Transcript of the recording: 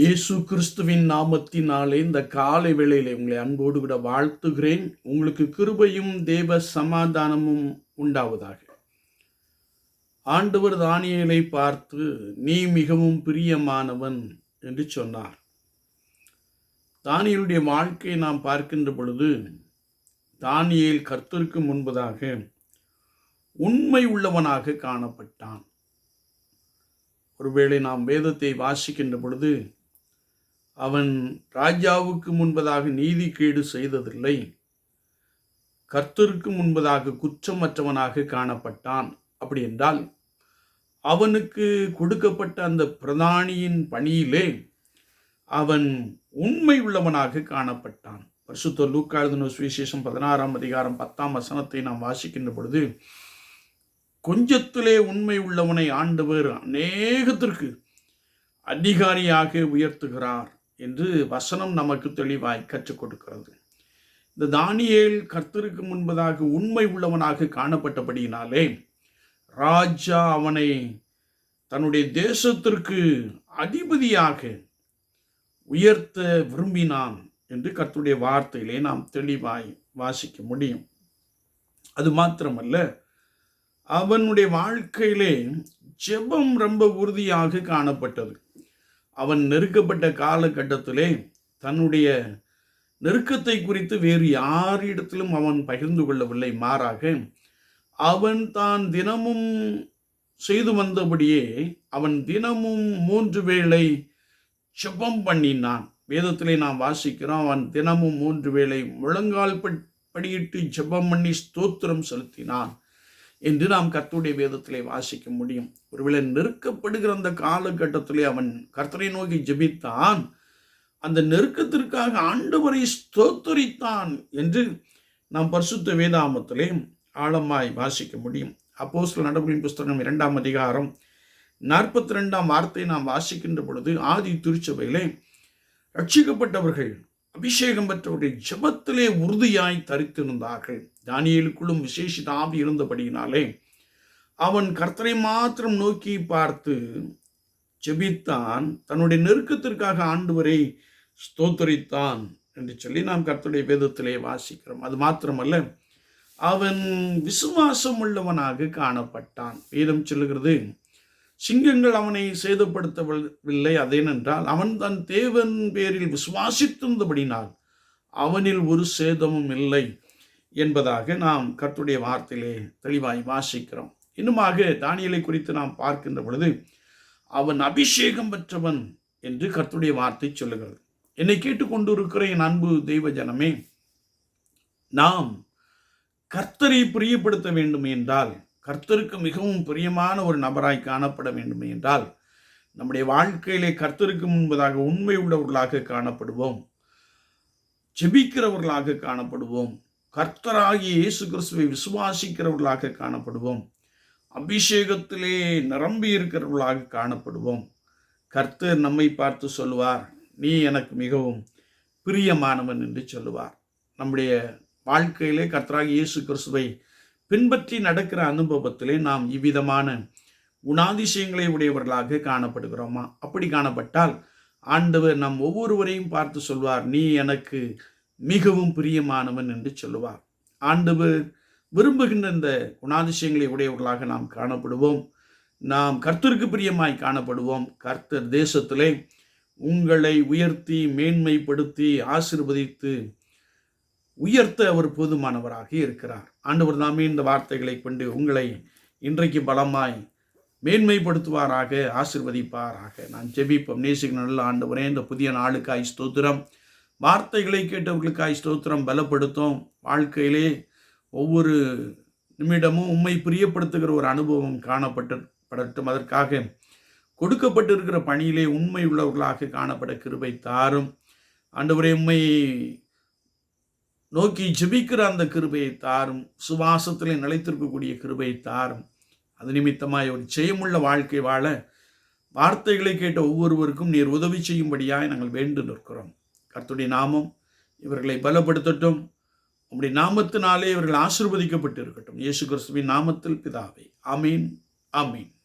இயேசு கிறிஸ்துவின் நாமத்தினாலே இந்த காலை வேளையிலே உங்களை அன்போடு கூட வாழ்த்துகிறேன். உங்களுக்கு கிருபையும் தேவ சமாதானமும் உண்டாவதாக. ஆண்டவர் தானியலை பார்த்து நீ மிகவும் பிரியமானவன் என்று சொன்னார். தானியலுடைய வாழ்க்கையை நாம் பார்க்கின்ற பொழுது தானியல் கர்த்தருக்கு முன்பதாக உண்மை உள்ளவனாக காணப்பட்டான். ஒருவேளை நாம் வேதத்தை வாசிக்கின்ற பொழுது அவன் ராஜாவுக்கு முன்பதாக நீதிகேடு செய்ததில்லை. கர்த்தருக்கு முன்பதாக குற்றமற்றவனாக காணப்பட்டான். அப்படி என்றால் அவனுக்கு கொடுக்கப்பட்ட அந்த பிரதானியின் பணியிலே அவன் உண்மை உள்ளவனாக காணப்பட்டான். பரிசுத்த லூக்கா சுவிசேஷம் பதினாறாம் அதிகாரம் பத்தாம் வசனத்தை நாம் வாசிக்கின்ற பொழுது கொஞ்சத்திலே உண்மை உள்ளவனை ஆண்டவர் அநேகத்திற்கு அதிகாரியாக உயர்த்துகிறார். என்று வசனம் நமக்கு தெளிவாய் கற்றுக் கொடுக்கிறது. இந்த தானியேல் கர்த்தருக்கு முன்பதாக உண்மை உள்ளவனாக காணப்பட்டபடியினாலே ராஜா அவனை தன்னுடைய தேசத்திற்கு அதிபதியாக உயர்த்த விரும்பினான் என்று கர்த்தருடைய வார்த்தையிலே நாம் தெளிவாய் வாசிக்க முடியும். அது மாத்திரமல்ல அவனுடைய வாழ்க்கையிலே ஜெபம் ரொம்ப உறுதியாக காணப்பட்டது. அவன் நெருக்கப்பட்ட காலகட்டத்திலே தன்னுடைய நெருக்கத்தை குறித்து வேறு யாரிடத்திலும் அவன் பகிர்ந்து கொள்ளவில்லை. மாறாக அவன் தான் தினமும் செய்து வந்தபடியே அவன் தினமும் மூன்று வேளை ஜெபம் பண்ணினான். வேதத்திலே நாம் வாசிக்கிறோம் அவன் தினமும் மூன்று வேளை முழங்கால் படியிட்டு ஜெபம் பண்ணி ஸ்தோத்திரம் செலுத்தினான். என்று நாம் கர்த்தருடைய வேதத்திலே வாசிக்க முடியும். ஒருவேளை நெருக்கப்படுகிற அந்த காலகட்டத்திலே அவன் கர்த்தரை நோக்கி ஜெபித்தான் அந்த நெருக்கத்திற்காக ஆண்டவரை ஸ்தோத்தரித்தான் என்று நாம் பரிசுத்த வேதாமத்திலே ஆழமாய் வாசிக்க முடியும். அப்போ சில நடவடிக்கை புஸ்தகம் இரண்டாம் அதிகாரம் நாற்பத்தி ரெண்டாம் வார்த்தை நாம் வாசிக்கின்ற பொழுது ஆதி திருச்சபையிலே ரட்சிக்கப்பட்டவர்கள் அபிஷேகம் பெற்றவருடைய ஜபத்திலே உறுதியாய் தரித்திருந்தார்கள். தானியலுக்குள்ளும் விசேஷித ஆவி இருந்தபடியினாலே அவன் கர்த்தரை மாத்திரம் நோக்கி பார்த்து ஜெபித்தான் தன்னுடைய நெருக்கத்திற்காக ஆண்டவரை ஸ்தோத்தரித்தான் என்று சொல்லி நாம் கர்த்தருடைய வேதத்திலே வாசிக்கிறோம். அது மாத்திரமல்ல அவன் விசுவாசம் உள்ளவனாக காணப்பட்டான். வேதம் சொல்லுகிறது சிங்கங்கள் அவனை சேதப்படுத்தவில்லை. அதேனென்றால் அவன் தன் தேவன் பேரில் விசுவாசித்திருந்தபடினால் அவனில் ஒரு சேதமும் இல்லை என்பதாக நாம் கர்த்துடைய வார்த்தையிலே தெளிவாய் வாசிக்கிறோம். இன்னுமாக தானியலை குறித்து நாம் பார்க்கின்ற பொழுது அவன் அபிஷேகம் பெற்றவன் என்று கர்த்துடைய வார்த்தை சொல்லுகிறது. என்னை கேட்டுக்கொண்டு இருக்கிற என் அன்பு தெய்வ ஜனமே நாம் கர்த்தரை பிரியப்படுத்த வேண்டும் என்றால் கர்த்தருக்கு மிகவும் பிரியமான ஒரு நபராய் காணப்பட வேண்டும் என்றால் நம்முடைய வாழ்க்கையிலே கர்த்தருக்கு முன்பதாக உண்மை உள்ளவர்களாக காணப்படுவோம். ஜெபிக்கிறவர்களாக காணப்படுவோம். கர்த்தராகிய இயேசு கிறிஸ்துவை விசுவாசிக்கிறவர்களாக காணப்படுவோம். அபிஷேகத்திலே நிரம்பி இருக்கிறவர்களாக காணப்படுவோம். கர்த்தர் நம்மை பார்த்து சொல்லுவார் நீ எனக்கு மிகவும் பிரியமானவன் என்று சொல்லுவார். நம்முடைய வாழ்க்கையிலே கர்த்தராகி இயேசு கிறிஸ்துவை பின்பற்றி நடக்கிற அனுபவத்திலே நாம் இவ்விதமான குணாதிசயங்களை உடையவர்களாக காணப்படுகிறோமா? அப்படி காணப்பட்டால் ஆண்டவர் நம் ஒவ்வொருவரையும் பார்த்து சொல்வார் நீ எனக்கு மிகவும் பிரியமானவன் என்று சொல்லுவார். ஆண்டவர் விரும்புகின்ற இந்த குணாதிசயங்களை உடையவர்களாக நாம் காணப்படுவோம். நாம் கர்த்தருக்கு பிரியமாய் காணப்படுவோம். கர்த்தர் தேசத்திலே உங்களை உயர்த்தி மேன்மைப்படுத்தி ஆசிர்வதித்து உயர்த்த அவர் போதுமானவராக இருக்கிறார். ஆண்டவர் தாமே இந்த வார்த்தைகளை கொண்டு உங்களை இன்றைக்கு பலமாய் மேன்மைப்படுத்துவாராக ஆசிர்வதிப்பாராக. நான் ஜெபிப்போம். நேசிக்க நல்ல ஆண்டவரே இந்த புதிய நாளுக்காய் ஸ்தோத்திரம். வார்த்தைகளை கேட்டவர்களுக்காய் ஸ்தோத்திரம். பலப்படுத்தும். வாழ்க்கையிலே ஒவ்வொரு நிமிடமும் உண்மை பிரியப்படுத்துகிற ஒரு அனுபவம் காணப்பட்டு படட்டும் அதற்காக கொடுக்கப்பட்டிருக்கிற பணியிலே உண்மை உள்ளவர்களாக காணப்பட கிருபை தாரும். ஆண்டவரே உண்மை நோக்கி ஜெபிக்கிற அந்த கிருபையை தாரும் சுவாசத்திலே நிலைத்திருக்கக்கூடிய கிருபையை தாரும். அது நிமித்தமாய் ஒரு ஜெயமுள்ள வாழ்க்கை வாழ வார்த்தைகளை கேட்ட ஒவ்வொருவருக்கும் நீர் உதவி செய்யும்படியாய் நாங்கள் வேண்டு நிற்கிறோம். கர்த்துடைய நாமம் இவர்களை பலப்படுத்தட்டும். உம்முடைய நாமத்தினாலே இவர்கள் ஆசிர்வதிக்கப்பட்டு இருக்கட்டும் இயேசு கிறிஸ்துவின் நாமத்தில் பிதாவை. ஆமீன் ஆமீன்.